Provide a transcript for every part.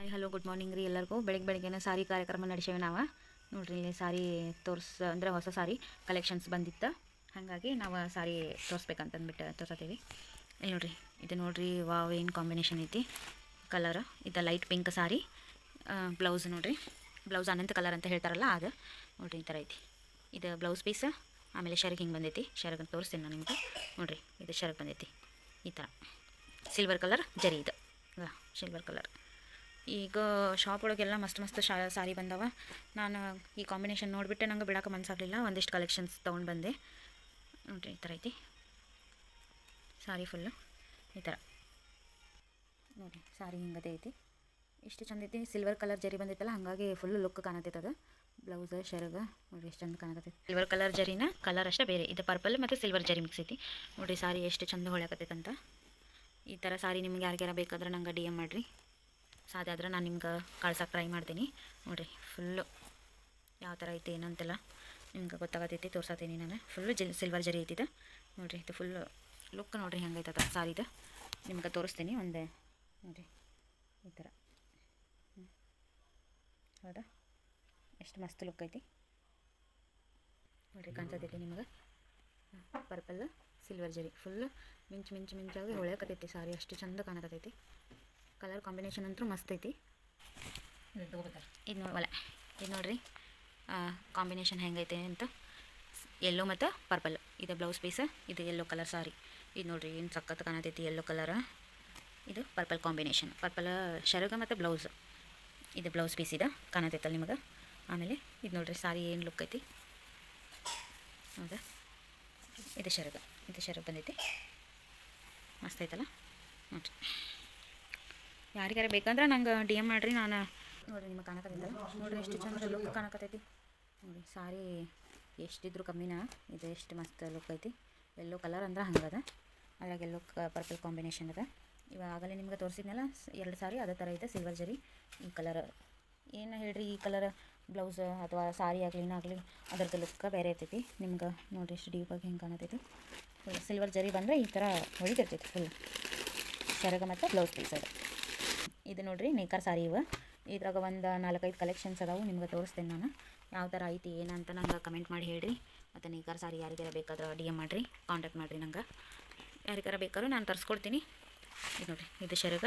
Hi hello good morning ರೀ ಎಲ್ಲರಿಗೂ. ಬೆಳಗ್ಗೆ ಬೆಳಗ್ಗೆನೇ ಸಾರಿ ಕಾರ್ಯಕ್ರಮ ನಡೆಸೇವೆ ನಾವು. ನೋಡ್ರಿ, ಇಲ್ಲಿ ಸಾರಿ ತೋರ್ಸ್, ಅಂದರೆ ಹೊಸ ಸಾರಿ ಕಲೆಕ್ಷನ್ಸ್ ಬಂದಿತ್ತು. ಹಾಗಾಗಿ ನಾವು ಸಾರಿ ತೋರಿಸ್ಬೇಕಂತಂದ್ಬಿಟ್ಟು ತೋರ್ಸತ್ತೀವಿ ಇಲ್ಲಿ ನೋಡ್ರಿ, ಇದು ನೋಡ್ರಿ, ವಾವ್, ಏನು ಕಾಂಬಿನೇಷನ್ ಐತಿ. ಕಲರ್ ಇದು ಲೈಟ್ ಪಿಂಕ್ ಸಾರಿ. ಬ್ಲೌಸ್ ನೋಡ್ರಿ. ಬ್ಲೌಸ್ ಅನಂತ ಕಲರ್ ಅಂತ ಹೇಳ್ತಾರಲ್ಲ ಅದು. ನೋಡ್ರಿ, ಈ ಥರ ಐತಿ. ಇದು ಬ್ಲೌಸ್ ಪೀಸ್ ಆಮೇಲೆ ಶರ್ಗ್ ಹಿಂಗೆ ಬಂದೈತಿ. ಶರ್ಗ್ ತೋರಿಸ್ತೀನಿ ನಾನು ನಿಮಗೆ. ನೋಡ್ರಿ, ಇದು ಶರ್ಗ್ ಬಂದೈತಿ. ಈ ಥರ ಸಿಲ್ವರ್ ಕಲರ್ ಜರಿ ಇದು. ಸಿಲ್ವರ್ ಕಲರ್ ಈಗ ಶಾಪ್ ಒಳಗೆಲ್ಲ ಮಸ್ತ್ ಮಸ್ತ್ ಸಾರಿ ಬಂದವ. ನಾನು ಈ ಕಾಂಬಿನೇಷನ್ ನೋಡಿಬಿಟ್ಟೆ, ನಂಗೆ ಬಿಡೋಕೆ ಮನಸ್ಸಾಗಲಿಲ್ಲ ಒಂದಿಷ್ಟು ಕಲೆಕ್ಷನ್ಸ್ ತೊಗೊಂಡು ಬಂದೆ. ನೋಡಿರಿ, ಈ ಥರ ಐತಿ. ಸಾರಿ ಫುಲ್ಲು ಈ ಥರ. ನೋಡಿರಿ, ಸಾರಿ ಹಿಂಗದೇ ಐತಿ. ಎಷ್ಟು ಚಂದ ಐತಿ. ಸಿಲ್ವರ್ ಕಲರ್ ಜರಿ ಬಂದೈತಲ್ಲ, ಹಾಗಾಗಿ ಫುಲ್ ಲುಕ್ ಕಾಣತೈತೆ ಅದು. ಬ್ಲೌಸ್ ಶರ್ಗ ನೋಡಿ ಎಷ್ಟು ಚಂದ ಕಾಣತೈತಿ. ಸಿಲ್ವರ್ ಕಲರ್ ಜರಿನ ಕಲರ್ ಅಷ್ಟೇ ಬೇರೆ. ಇದು ಪರ್ಪಲ್ ಮತ್ತು ಸಿಲ್ವರ್ ಜರಿ ಮಿಕ್ಸ್ ಐತಿ. ನೋಡಿರಿ, ಸಾರಿ ಎಷ್ಟು ಚಂದ ಅಂತ ಈ ಥರ ಸಾರಿ ನಿಮ್ಗೆ ಯಾರಿಗಾರ ಬೇಕಾದ್ರೆ ನಂಗೆ ಡಿ ಎಂ ಮಾಡಿರಿ. ಸಾಧ್ಯ ಆದ್ರೆ ನಾನು ನಿಮ್ಗೆ ಕಳ್ಸೋಕೆ ಟ್ರೈ ಮಾಡ್ತೀನಿ. ನೋಡಿರಿ ಫುಲ್ಲು ಯಾವ ಥರ ಐತಿ ಏನಂತೆಲ್ಲ ನಿಮ್ಗೆ ಗೊತ್ತಾಗತ್ತೈತಿ ತೋರ್ಸತ್ತೀನಿ ನಾನು. ಫುಲ್ಲು ಜಿ ಸಿಲ್ವರ್ ಜರಿ ಐತಿದೆ. ನೋಡಿರಿ, ಇದು ಫುಲ್ಲು ಲುಕ್ ನೋಡಿರಿ ಸಾರಿ ಇದು ನಿಮ್ಗೆ ತೋರಿಸ್ತೀನಿ ಒಂದು. ನೋಡಿರಿ, ಈ ಥರ. ಹೌದಾ? ಎಷ್ಟು ಮಸ್ತ್ ಲುಕ್ ಐತಿ. ನೋಡಿರಿ, ಕಾಣ್ಸತೈತಿ ನಿಮ್ಗೆ. ಪರ್ಪಲ್ ಸಿಲ್ವರ್ ಜರಿ. ಫುಲ್ ಮಿಂಚು ಮಿಂಚು, ಮಿಂಚಾಗಿ ಹೊಳೆಯಕತ್ತೈತಿ ಸಾರಿ. ಅಷ್ಟು ಚಂದ ಕಾಣಕತ್ತೈತಿ ಕಲರ್ ಕಾಂಬಿನೇಷನ್ ಅಂತೂ ಮಸ್ತ್ ಐತಿ. ಇದು ನೋಡಲ್ಲ ಇದು ನೋಡ್ರಿ ಕಾಂಬಿನೇಷನ್ ಹೆಂಗೈತೆ ಅಂತ. ಎಲ್ಲೋ ಮತ್ತು ಪರ್ಪಲ್ ಇದು ಬ್ಲೌಸ್ ಪೀಸ್ ಇದು ಎಲ್ಲೋ ಕಲರ್ ಸಾರಿ ಇದು ನೋಡ್ರಿ ಏನು ಸಖತ್ ಕಾಣತೈತಿ ಎಲ್ಲೋ ಕಲರ್ ಇದು ಪರ್ಪಲ್ ಕಾಂಬಿನೇಷನ್ ಪರ್ಪಲ್ ಶರಗ ಮತ್ತು ಬ್ಲೌಸ್ ಇದು ಬ್ಲೌಸ್ ಪೀಸ್ ಇದೆ ಕಾಣತೈತಲ್ಲ ನಿಮಗೆ. ಆಮೇಲೆ ಇದು ನೋಡ್ರಿ ಸಾರಿ ಏನು ಲುಕ್ ಐತಿ. ಹೌದಾ? ಇದು ಶರಗ. ಇದು ಶರಗ ಬಂದೈತಿ. ಮಸ್ತ್ ಐತಲ್ಲ? ನೋಡ್ರಿ. ಯಾರಿಗಾರ ಬೇಕಂದ್ರೆ ನಂಗೆ ಡಿ ಎಂ ಮಾಡಿರಿ, ನಾನು ನೋಡಿರಿ ನಿಮಗೆ ಕಾಣಕತ್ತೈತಲ್ಲ ನೋಡಿರಿ ಎಷ್ಟು ಚಂದ ಲುಕ್ ಕಾಣಕತ್ತೈತಿ ನೋಡಿ ಸಾರಿ ಎಷ್ಟಿದ್ರು ಕಮ್ಮಿನ, ಇದು ಎಷ್ಟು ಮಸ್ತ್ ಲುಕ್ ಐತಿ. ಎಲ್ಲೋ ಕಲರ್ ಅಂದ್ರೆ ಹಂಗದ. ಅದ್ರಾಗ ಎಲ್ಲೋ ಪರ್ಪಲ್ ಕಾಂಬಿನೇಷನ್ ಅದ. ಇವಾಗಲೇ ನಿಮ್ಗೆ ತೋರಿಸಿದ್ನಲ್ಲ, ಎರಡು ಸಾರಿ ಅದೇ ಥರ ಇದೆ ಸಿಲ್ವರ್ ಜರಿ. ಈ ಕಲರ್ ಏನು ಹೇಳ್ರಿ ಈ ಕಲರ್ ಬ್ಲೌಸ್ ಅಥವಾ ಸಾರಿ ಆಗಲಿ ಏನಾಗಲಿ ಅದ್ರದ್ದು ಲುಕ್ಕ ಬೇರೆ ಇರ್ತೈತಿ. ನಿಮ್ಗೆ ನೋಡಿರಿ ಎಷ್ಟು ಡೀಪಾಗಿ ಹೆಂಗೆ ಕಾಣತೈತಿ. ಸಿಲ್ವರ್ ಜರಿ ಬಂದರೆ ಈ ಥರ ಹೊಳಿತಿರ್ತೈತಿ ಫುಲ್ ಸೆರಗ ಮತ್ತು ಬ್ಲೌಸ್ ಪೀಸ್ ಅದು. ಇದು ನೋಡಿರಿ ನೇಕರ್ ಸಾರಿ ಇವ. ಇದ್ರಾಗ ಒಂದು ನಾಲ್ಕೈದು ಕಲೆಕ್ಷನ್ಸ್ ಅದಾವು, ನಿಮ್ಗೆ ತೋರಿಸ್ತೇನೆ ನಾನು. ಯಾವ ಥರ ಐತಿ ಏನಂತ ನಂಗೆ ಕಮೆಂಟ್ ಮಾಡಿ ಹೇಳಿರಿ. ಮತ್ತು ನೇಕರ್ ಸಾರಿ ಯಾರಿಗಾರ ಬೇಕಾದ್ರೆ ಡಿ ಎಂ ಮಾಡಿರಿ ಕಾಂಟ್ಯಾಕ್ಟ್ ಮಾಡಿರಿ ನಂಗೆ. ಯಾರಿಗಾರ ಬೇಕಾದ್ರೂ ನಾನು ತರಿಸ್ಕೊಡ್ತೀನಿ. ಇದು ನೋಡಿರಿ, ಇದು ಶರಗ.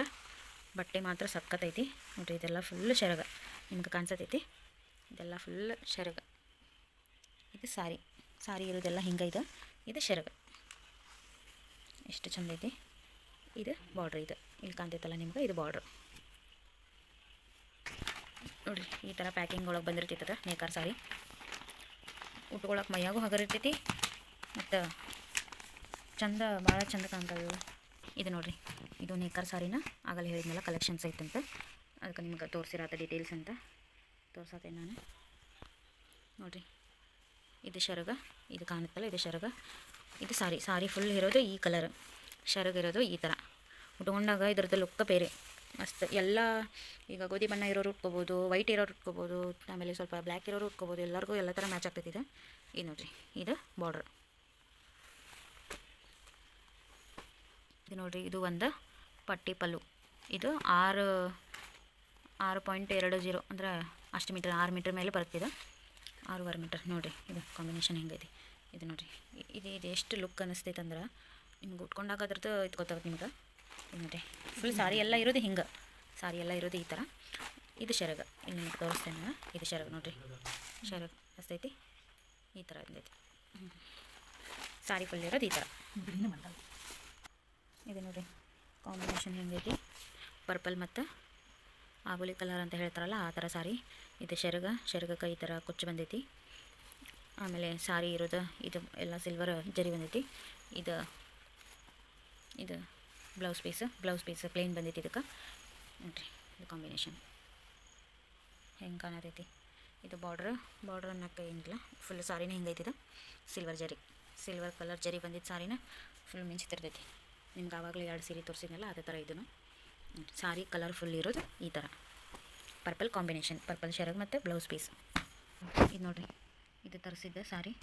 ಬಟ್ಟೆ ಮಾತ್ರ ಸಕ್ಕತ್ತೈತಿ ನೋಡಿರಿ, ಇದೆಲ್ಲ ಫುಲ್ ಶರಗ. ನಿಮ್ಗೆ ಕಾಣಿಸತೈತಿ. ಇದೆಲ್ಲ ಫುಲ್ ಶರಗ. ಇದು ಸಾರಿ. ಸಾರಿ ಇರೋದೆಲ್ಲ ಹಿಂಗೆ ಇದು. ಇದು ಶರಗ. ಎಷ್ಟು ಚಂದ ಐತಿ. ಇದು ಬಾರ್ಡ್ರ್ ಇದು. ಇಲ್ಲಿ ಕಾಣ್ತೈತಲ್ಲ ನಿಮ್ಗೆ, ಇದು ಬಾರ್ಡ್ರ್ ನೋಡಿರಿ, ಈ ಥರ ಪ್ಯಾಕಿಂಗ್ ಒಳಗೆ ಬಂದಿರ್ತೈತದ ನೇಕಾರ್ ಸಾರಿ. ಉಟ್ಕೊಳಕ್ಕೆ ಮೈಯಾಗೂ ಹಗರಿರ್ತೈತಿ ಮತ್ತು ಚಂದ, ಭಾಳ ಚಂದ ಕಾಣ್ತಾವೆ ಇದು ನೋಡಿರಿ, ಇದು ನೇಕಾರ್ ಸಾರಿನ, ಆಗಲೇ ಹೇಳಿದ್ನಲ್ಲ ಕಲೆಕ್ಷನ್ಸ್ ಐತಂತ ಅದಕ್ಕೆ ನಿಮ್ಗೆ ತೋರಿಸಿರತ್ತ ಡೀಟೇಲ್ಸ್ ಅಂತ. ತೋರ್ಸತ್ತೆ ನಾನು. ನೋಡಿರಿ, ಇದು ಶರಗ, ಇದು ಕಾಣುತ್ತಲ್ಲ, ಇದು ಶರಗ. ಇದು ಸಾರಿ ಸಾರಿ ಫುಲ್ ಇರೋದು ಈ ಕಲರ್ ಶರಗ ಇರೋದು ಈ ಥರ ಉಟ್ಕೊಂಡಾಗ ಇದ್ರದ್ದು ಲುಕ್ಕ ಬೇರೆ. ಮಸ್ತ್. ಎಲ್ಲ ಈಗ ಗೋಧಿ ಬಣ್ಣ ಇರೋರು ಉಟ್ಕೋಬೋದು ವೈಟ್ ಇರೋರು ಉಟ್ಕೋಬೋದು, ಆಮೇಲೆ ಸ್ವಲ್ಪ ಬ್ಲ್ಯಾಕ್ ಇರೋರು ಉಟ್ಕೋಬೋದು, ಎಲ್ಲರಿಗೂ ಎಲ್ಲ ಥರ ಮ್ಯಾಚ್ ಆಗ್ತೈತಿದೆ ಇದು. ನೋಡಿರಿ, ಇದು ಬಾರ್ಡ್ರ್ ಇದು ನೋಡಿರಿ, ಇದು ಒಂದು ಪಟ್ಟಿ ಪಲ್ಲು. ಇದು ಆರು ಆರು ಪಾಯಿಂಟ್ ಎರಡು ಜೀರೋ ಅಂದರೆ ಅಷ್ಟು ಮೀಟರ್ ಆರು ಮೀಟ್ರ್ ಮೇಲೆ ಬರ್ತಿದೆ ಆರೂವರೆ ಮೀಟರ್ ನೋಡಿರಿ, ಇದು ಕಾಂಬಿನೇಷನ್ ಹೆಂಗೈತಿ. ಇದು ನೋಡಿರಿ ಇದು ಇದು ಎಷ್ಟು ಲುಕ್ ಅನ್ನಿಸ್ತೈತೆ ಅಂದ್ರೆ, ನಿಮ್ಗೆ ಉಟ್ಕೊಂಡಾಗ ಅದ್ರದ್ದು ಇದು ಗೊತ್ತಾಗುತ್ತೆ ನಿಮ್ಗೆ. ನೋಡಿರಿ. ಫುಲ್ ಸಾರಿ ಎಲ್ಲ ಇರೋದು ಹಿಂಗೆ. ಸಾರಿ ಎಲ್ಲ ಇರೋದು ಈ ಥರ ಇದು ಶರಗ. ಇಲ್ಲಿ ನಿಮ್ಗೆ ತೋರಿಸ್ತೇನೆ ಇದು ಶರಗ ನೋಡಿರಿ. ಶರಗ ಅಷ್ಟೈತಿ. ಈ ಥರ ಇರ್ತೈತಿ. ಸಾರಿ ಫುಲ್ ಇರೋದು ಈ ಥರ ಇದು ನೋಡಿರಿ. ಕಾಂಬಿನೇಷನ್ ಹೆಂಗೈತಿ? ಪರ್ಪಲ್ ಮತ್ತು ಆಗುಲಿ ಕಲರ್ ಅಂತ ಹೇಳ್ತಾರಲ್ಲ, ಆ ಥರ ಸಾರಿ. ಇದು ಶರಗ. ಶೆರಗಕ್ಕೆ ಈ ಥರ ಕೊಚ್ಚು ಬಂದೈತಿ. ಆಮೇಲೆ ಸಾರಿ ಇರೋದು ಇದು, ಎಲ್ಲ ಸಿಲ್ವರ್ ಜರಿ ಬಂದೈತಿ. ಇದು ಇದು blouse piece blouse piece plain ಬಂದೈತಿ ಇದಕ್ಕೆ. ನೋಡಿರಿ, ಇದು ಕಾಂಬಿನೇಷನ್ ಹೆಂಗೆ ಕಾಣತೈತಿ? ಇದು ಬಾರ್ಡ್ರ್ ಬಾರ್ಡ್ರ್ ಅನ್ನೋಕ್ಕೆ ಏನಿಲ್ಲ. ಫುಲ್ ಸಾರಿನೇ ಹಿಂಗೈತಿದು ಸಿಲ್ವರ್ ಜರಿ. ಸಿಲ್ವರ್ ಕಲರ್ ಜರಿ ಬಂದಿದ್ದು ಸಾರಿನ ಫುಲ್ ಮಿಂಚ್ತಿರ್ತೈತಿ ನಿಮ್ಗೆ ಆವಾಗಲೇ ಎರಡು ಸೀರೆ ತೋರಿಸಿದ್ನಲ್ಲ, ಅದೇ ಥರ ಇದನ್ನು. ಸಾರಿ ಕಲರ್ ಫುಲ್ ಇರೋದು ಈ ಥರ ಪರ್ಪಲ್ ಕಾಂಬಿನೇಷನ್ ಪರ್ಪಲ್ ಶರಗ್ ಮತ್ತು ಬ್ಲೌಸ್ ಪೀಸ್ ಇದು ನೋಡಿರಿ, ಇದು ತರಿಸಿದ್ದೆ ಸಾರಿ.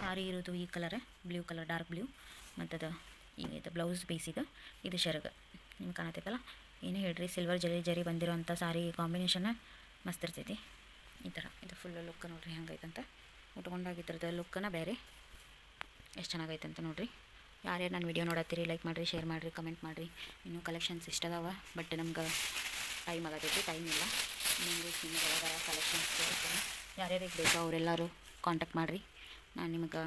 ಸಾರಿ ಇರೋದು ಈ colour blue colour dark blue ಮತ್ತು ಅದು ಇದು ಬ್ಲೌಸ್ ಪೀಸ್ ಇದು. ಇದು ಶರ್ಗ. ನಿಮ್ಗೆ ಕಾಣತೈತಲ್ಲ ಏನು ಹೇಳ್ರಿ ಸಿಲ್ವರ್ ಜರಿ ಜರಿ ಬಂದಿರೋಂಥ ಸಾರಿ ಕಾಂಬಿನೇಷನ್ ಮಸ್ತ್ ಇರ್ತೈತಿ. ಈ ಥರ ಇದು ಫುಲ್ಲು ಲುಕ್ ನೋಡ್ರಿ, ಹೆಂಗೈತಂತ. ಉಟ್ಕೊಂಡಾಗ ಇದ್ರದ್ದು ಲುಕ್ಕನ ಬೇರೆ ಎಷ್ಟು ಚೆನ್ನಾಗೈತೆ ಅಂತ ನೋಡ್ರಿ. ಯಾರ್ಯಾರು ನನ್ನ ವಿಡಿಯೋ ನೋಡತ್ತೀರಿ ಲೈಕ್ ಮಾಡಿರಿ ಶೇರ್ ಮಾಡಿರಿ ಕಮೆಂಟ್ ಮಾಡಿರಿ. ಇನ್ನೂ ಕಲೆಕ್ಷನ್ಸ್ ಇಷ್ಟ ಅದಾವ ಬಟ್ ನಮ್ಗೆ ಟೈಮ್ ಆಗತೈತಿ ಟೈಮ್ ಇಲ್ಲ. ನಿಮಗೆ ಸಿನಿಮಾ ಕಲೆಕ್ಷನ್ಸ್ ಯಾರ್ಯಾರಿಗೆ ಬೇಕೋ ಅವರೆಲ್ಲರೂ ಕಾಂಟ್ಯಾಕ್ಟ್ ಮಾಡಿರಿ. ನಾನು ನಿಮಗೆ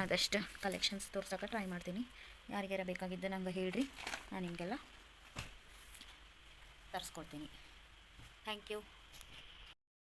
ಆದಷ್ಟು ಕಲೆಕ್ಷನ್ಸ್ ತೋರ್ಸೋಕೆ ಟ್ರೈ ಮಾಡ್ತೀನಿ. ಯಾರಿಗಾರ ಬೇಕಾಗಿದ್ದು ನಂಗೆ ಹೇಳ್ರಿ. ನಾನು ನಿಮಗೆಲ್ಲ ತರಿಸ್ಕೊಡ್ತೀನಿ. Thank you